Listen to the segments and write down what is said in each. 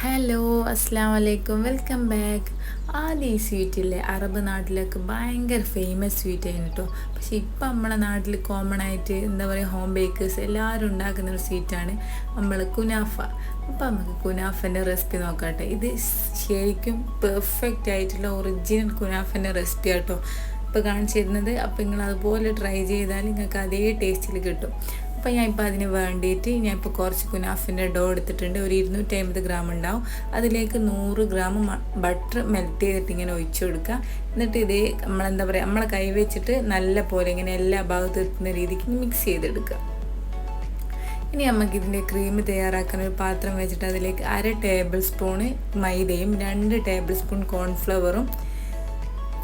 Hello അസ്സാം വലൈക്കും welcome back ആദ്യം ഈ സ്വീറ്റില്ലേ അറബ് നാട്ടിലൊക്കെ ഭയങ്കര ഫേമസ് സ്വീറ്റ് ആയിരുന്നു കേട്ടോ പക്ഷെ ഇപ്പം നമ്മളെ നാട്ടിൽ കോമൺ ആയിട്ട് എന്താ പറയുക ഹോം ബേക്കേഴ്സ് എല്ലാവരും ഉണ്ടാക്കുന്ന ഒരു സ്വീറ്റാണ് നമ്മൾ കുനാഫ. അപ്പം നമുക്ക് കുനാഫന്റെ റെസിപ്പി നോക്കട്ടെ. ഇത് ശരിക്കും പെർഫെക്റ്റ് ആയിട്ടുള്ള ഒറിജിനൽ കുനാഫന്റെ റെസിപ്പി ആട്ടോ. ഇപ്പോൾ കാണിച്ചിരുന്നത് അപ്പോൾ നിങ്ങൾ അതുപോലെ ട്രൈ ചെയ്താൽ നിങ്ങൾക്ക് അതേ ടേസ്റ്റിൽ കിട്ടും. അപ്പോൾ ഞാൻ ഇപ്പോൾ അതിന് വേണ്ടിയിട്ട് ഞാൻ ഇപ്പോൾ കുറച്ച് കുനാഫിന്റെ ഡോ എടുത്തിട്ടുണ്ട്. ഒരു ഇരുന്നൂറ്റി അമ്പത് ഗ്രാം ഉണ്ടാവും. അതിലേക്ക് നൂറ് ഗ്രാം ബട്ടർ മെൽറ്റ് ചെയ്തിട്ട് ഇങ്ങനെ ഒഴിച്ചു കൊടുക്കുക. എന്നിട്ട് ഇതേ നമ്മളെന്താ പറയുക നമ്മളെ കൈ വെച്ചിട്ട് നല്ല പോലെ ഇങ്ങനെ എല്ലാ ഭാഗത്തും എത്തുന്ന രീതിക്ക് മിക്സ് ചെയ്തെടുക്കുക. ഇനി നമുക്ക് ഇതിന്റെ ക്രീം തയ്യാറാക്കാൻ ഒരു പാത്രം വെച്ചിട്ട് അതിലേക്ക് അര ടേബിൾ സ്പൂണ് മൈദയും രണ്ട് ടേബിൾ സ്പൂൺ കോൺഫ്ലവറും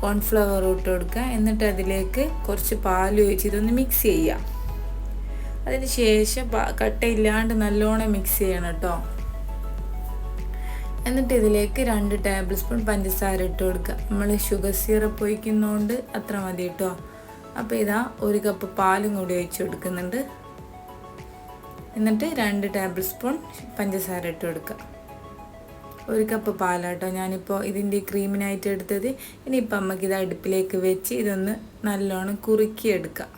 കോൺഫ്ലവറും ഇട്ട് കൊടുക്കുക. എന്നിട്ട് അതിലേക്ക് കുറച്ച് പാൽ ഒഴിച്ച് ഇതൊന്ന് മിക്സ് ചെയ്യുക. അതിന് ശേഷം കട്ടയില്ലാണ്ട് നല്ലോണം മിക്സ് ചെയ്യണം കേട്ടോ എന്നിട്ട് ഇതിലേക്ക് രണ്ട് ടേബിൾ സ്പൂൺ പഞ്ചസാര ഇട്ട് കൊടുക്കുക. നമ്മൾ ഷുഗർ സിറപ്പ് ഒഴിക്കുന്നതുകൊണ്ട് അത്ര മതി കേട്ടോ അപ്പോൾ ഇതാ ഒരു കപ്പ് പാലും കൂടി ഒഴിച്ച് കൊടുക്കുന്നുണ്ട്. എന്നിട്ട് രണ്ട് ടേബിൾ സ്പൂൺ പഞ്ചസാര ഇട്ട് കൊടുക്കുക. ഒരു കപ്പ് പാലാട്ടോ ഞാനിപ്പോൾ ഇതിന്റെ ക്രീമിനായിട്ട് എടുത്തത്. ഇനിയിപ്പോൾ നമുക്കിത് അടുപ്പിലേക്ക് വെച്ച് ഇതൊന്ന് നല്ലോണം കുറുക്കിയെടുക്കാം.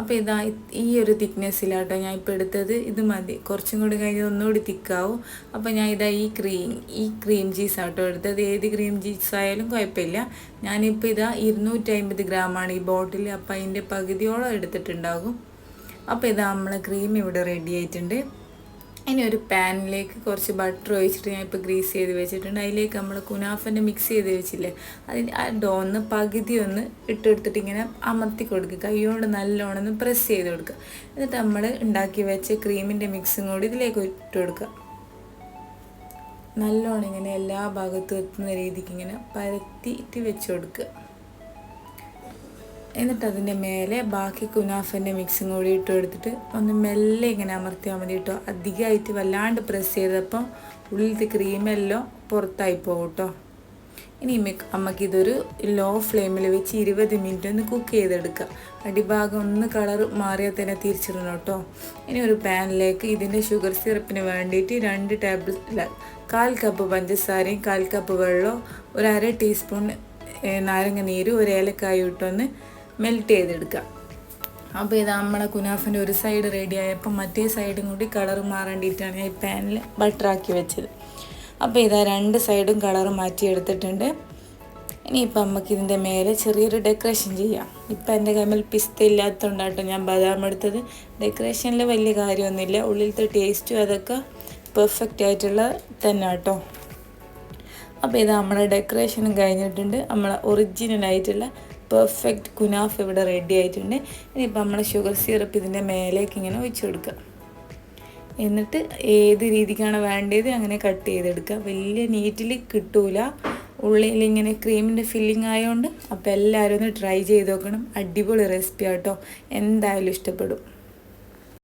അപ്പോൾ ഇതാ ഈ ഒരു തിക്നെസ്സിലാട്ടോ ഞാൻ ഇപ്പോൾ എടുത്തത്. ഇത് മതി. കുറച്ചും കൂടി കഴിഞ്ഞ് ഒന്നുകൂടി തിക്കാവും. അപ്പോൾ ഞാൻ ഇതാ ഈ ക്രീം ഈ ക്രീം ചീസ് ആട്ടോ എടുത്തത്. ഏത് ക്രീം ചീസ് ആയാലും കുഴപ്പമില്ല. ഞാനിപ്പോൾ ഇതാ ഇരുന്നൂറ്റി അമ്പത് ഗ്രാമാണ് ഈ ബോട്ടിൽ അപ്പോൾ അതിന്റെ പകുതിയോളം എടുത്തിട്ടുണ്ടാകും. അപ്പോൾ ഇതാ നമ്മളെ ക്രീം ഇവിടെ റെഡി ആയിട്ടുണ്ട്. ഇനി ഒരു പാനിലേക്ക് കുറച്ച് ബട്ടർ ഒഴിച്ചിട്ട് ഞാൻ ഇപ്പോൾ ഗ്രീസ് ചെയ്ത് വെച്ചിട്ടുണ്ട്. അതിലേക്ക് നമ്മൾ കുനാഫന്റെ മിക്സ് ചെയ്ത് വെച്ചില്ലേ? അതിന് ആ ഡോന്ന് പകുതി ഒന്ന് ഇട്ടെടുത്തിട്ട് ഇങ്ങനെ അമർത്തി കൊടുക്കുക. കൈകൊണ്ട് നല്ലോണം ഒന്ന് പ്രസ് ചെയ്ത് കൊടുക്കുക. എന്നിട്ട് നമ്മൾ ഉണ്ടാക്കി വെച്ച ക്രീമിന്റെ മിക്സും കൂടി ഇതിലേക്ക് ഇട്ട് കൊടുക്കുക. നല്ലോണം ഇങ്ങനെ എല്ലാ ഭാഗത്തും എത്തുന്ന രീതിക്ക് ഇങ്ങനെ പരത്തിയിട്ട് വെച്ച് കൊടുക്കുക. എന്നിട്ട് അതിന്റെ മേലെ ബാക്കി കുനാഫന്റെ മിക്സും കൂടി ഇട്ട് എടുത്തിട്ട് ഒന്ന് മെല്ലെ ഇങ്ങനെ അമർത്തിയാൽ മതി കേട്ടോ. അധികമായിട്ട് വല്ലാണ്ട് പ്രസ് ചെയ്തപ്പം ഉള്ളിലത്തെ ക്രീമെല്ലാം പുറത്തായി പോകും കേട്ടോ. ഇനി അമ്മയ്ക്ക് ഇതൊരു ലോ ഫ്ലെയിമിൽ വെച്ച് ഇരുപത് മിനിറ്റ് ഒന്ന് കുക്ക് ചെയ്തെടുക്കുക അടിഭാഗം ഒന്ന് കളർ മാറിയാൽ തന്നെ തിരിച്ചിടണം കേട്ടോ. ഇനി ഒരു പാനിലേക്ക് ഇതിന്റെ ഷുഗർ സിറപ്പിന് വേണ്ടിയിട്ട് രണ്ട് ടേബിൾ കാൽ കപ്പ് പഞ്ചസാരയും കാൽ കപ്പ് വെള്ളവും ഒരു അര ടീസ്പൂൺ നാരങ്ങ നീരും ഒരു ഏലക്കായ ഇട്ടൊന്ന് മെൽറ്റ് ചെയ്തെടുക്കുക. അപ്പോൾ ഇത് നമ്മളെ കുനാഫിന്റെ ഒരു സൈഡ് റെഡി ആയപ്പോൾ മറ്റേ സൈഡും കൂടി കളർ മാറേണ്ടിയിട്ടാണ് ഞാൻ ഈ പാനിൽ ബട്ടറാക്കി വെച്ചത്. അപ്പോൾ ഇതാ രണ്ട് സൈഡും കളർ മാറ്റിയെടുത്തിട്ടുണ്ട്. ഇനിയിപ്പോൾ നമുക്ക് ഇതിന്റെ മേലെ ചെറിയൊരു ഡെക്കറേഷൻ ചെയ്യാം. ഇപ്പം എന്റെ കയ്യിൽ പിസ്ത ഇല്ലാത്തതുകൊണ്ടാട്ടോ ഞാൻ ബദാം എടുത്തത്. ഡെക്കറേഷനിൽ വലിയ കാര്യമൊന്നുമില്ല. ഉള്ളിലത്തെ ടേസ്റ്റും അതൊക്കെ പെർഫെക്റ്റ് ആയിട്ടുള്ള തന്നെ കേട്ടോ അപ്പോൾ ഇത് നമ്മുടെ ഡെക്കറേഷനും കഴിഞ്ഞിട്ടുണ്ട്. നമ്മളെ ഒറിജിനൽ ആയിട്ടുള്ള പെർഫെക്റ്റ് കുനാഫ് ഇവിടെ റെഡി ആയിട്ടുണ്ട്. ഇനിയിപ്പോൾ നമ്മൾ ഷുഗർ സിറപ്പ് ഇതിന്റെ മേലേക്ക് ഇങ്ങനെ ഒഴിച്ചു കൊടുക്കുക. എന്നിട്ട് ഏത് രീതിക്കാണ് വേണ്ടത് അങ്ങനെ കട്ട് ചെയ്തെടുക്കുക. വലിയ നീറ്റിൽ കിട്ടൂല. ഉള്ളിൽ ഇങ്ങനെ ക്രീമിന്റെ ഫില്ലിംഗ് ആയതുകൊണ്ട് അപ്പോൾ എല്ലാവരും ഒന്ന് ട്രൈ ചെയ്ത് നോക്കണം. അടിപൊളി റെസിപ്പി ആട്ടോ. എന്തായാലും ഇഷ്ടപ്പെടും.